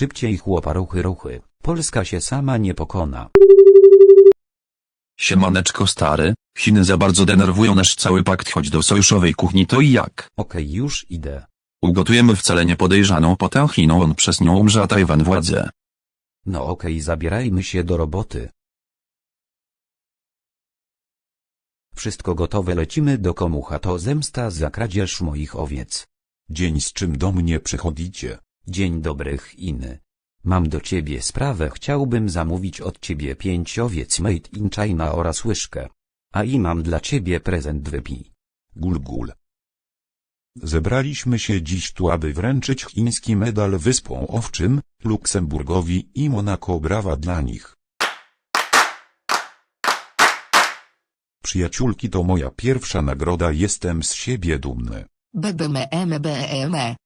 Szybciej chłopa ruchy ruchy. Polska się sama nie pokona. Siemaneczko stary, Chiny za bardzo denerwują nasz cały pakt chodź do sojuszowej kuchni to i jak? Okej już idę. Ugotujemy wcale nie podejrzaną potę Chiną on przez nią umrze a Tajwan władzę. No okej zabierajmy się do roboty. Wszystko gotowe lecimy do komucha to zemsta za kradzież moich owiec. Dzień z czym do mnie przychodzicie? Dzień dobry Chiny. Mam do ciebie sprawę chciałbym zamówić od ciebie pięć owiec made in China oraz łyżkę. A i mam dla ciebie prezent wypij. Gul gul. Zebraliśmy się dziś tu, aby wręczyć chiński medal Wyspom Owczym, Luksemburgowi i Monako brawa dla nich. Przyjaciółki to moja pierwsza nagroda jestem z siebie dumny. BBME